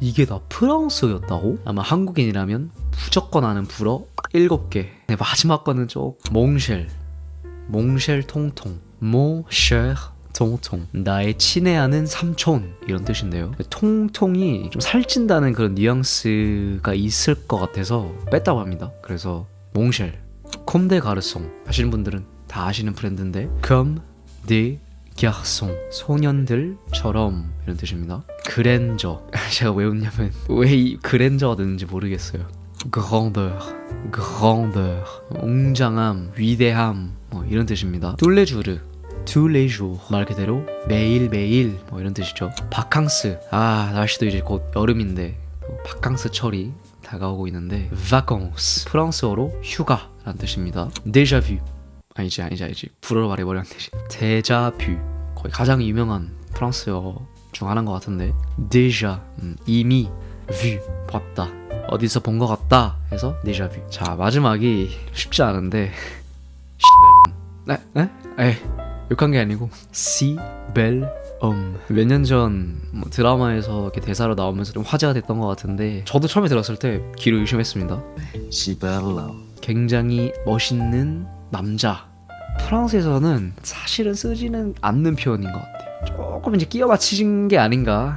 이게 다 프랑스였다고? 아마 한국인이라면 무조건 아는 불어 7개. 네, 마지막 거는 좀 몽쉘. 몽쉘 통통. 몽쉘 통통. 나의 친애하는 삼촌. 이런 뜻인데요. 통통이 좀 살찐다는 그런 뉘앙스가 있을 것 같아서 뺐다고 합니다. 그래서 몽쉘. 콤데 가르송 하시는 분들은 다 아시는 브랜드인데 컴데 garçon 소년들처럼 이런 뜻입니다. 그랜저 제가 왜 웃냐면 왜 이 그랜저가 되는지 모르겠어요. grandeur, grandeur 웅장함, 위대함 뭐 이런 뜻입니다. 툴레주르 tous les jours 말 그대로 매일 매일 뭐 이런 뜻이죠. 바캉스 아 날씨도 이제 곧 여름인데 또 바캉스 철이 다가오고 있는데 vacances 프랑스어로 휴가라는 뜻입니다. déjà vu 아니지 아니지 아니지 불어로 말해버렸는 뜻이 데자뷰. 거의 가장 유명한 프랑스어 중 하나인 것 같은데. déjà 음, 이미 vu 봤다. 어디서 본 것 같다 해서 déjà vu 자 마지막이 쉽지 않은데. 네? 네? 에이 욕한 게 아니고. 시벨 몇년 전 뭐 드라마에서 이렇게 대사로 나오면서 좀 화제가 됐던 것 같은데. 저도 처음에 들었을 때 귀로 의심했습니다. 시벨라 굉장히 멋있는 남자. 프랑스에서는 사실은 쓰지는 않는 표현인 것 같아요. 조금 이제 끼워 맞추신 게 아닌가